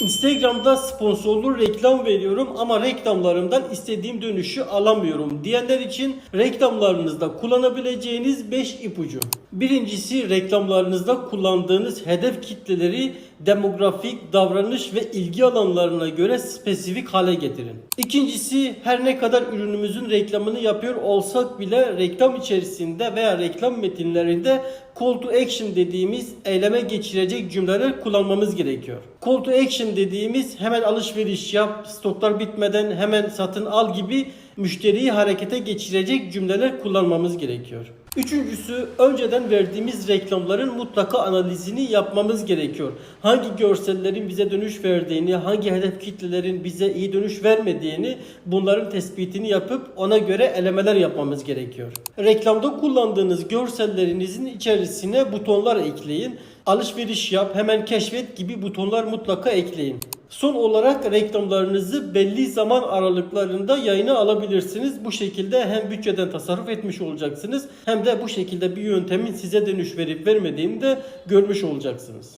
Instagram'da sponsorlu reklam veriyorum ama reklamlarımdan istediğim dönüşü alamıyorum diyenler için reklamlarınızda kullanabileceğiniz 5 ipucu. Birincisi reklamlarınızda kullandığınız hedef kitleleri demografik, davranış ve ilgi alanlarına göre spesifik hale getirin. İkincisi her ne kadar ürünümüzün reklamını yapıyor olsak bile reklam içerisinde veya reklam metinlerinde call to action dediğimiz eyleme geçirecek cümleler kullanmamız gerekiyor. Call to action dediğimiz hemen alışveriş yap, stoklar bitmeden hemen satın al gibi müşteriyi harekete geçirecek cümleler kullanmamız gerekiyor. Üçüncüsü önceden verdiğimiz reklamların mutlaka analizini yapmamız gerekiyor. Hangi görsellerin bize dönüş verdiğini, hangi hedef kitlelerin bize iyi dönüş vermediğini bunların tespitini yapıp ona göre elemeler yapmamız gerekiyor. Reklamda kullandığınız görsellerinizin içerisine butonlar ekleyin. Alışveriş yap, hemen keşfet gibi butonlar mutlaka ekleyin. Son olarak reklamlarınızı belli zaman aralıklarında yayına alabilirsiniz. Bu şekilde hem bütçeden tasarruf etmiş olacaksınız hem de bu şekilde bir yöntemin size dönüş verip vermediğini de görmüş olacaksınız.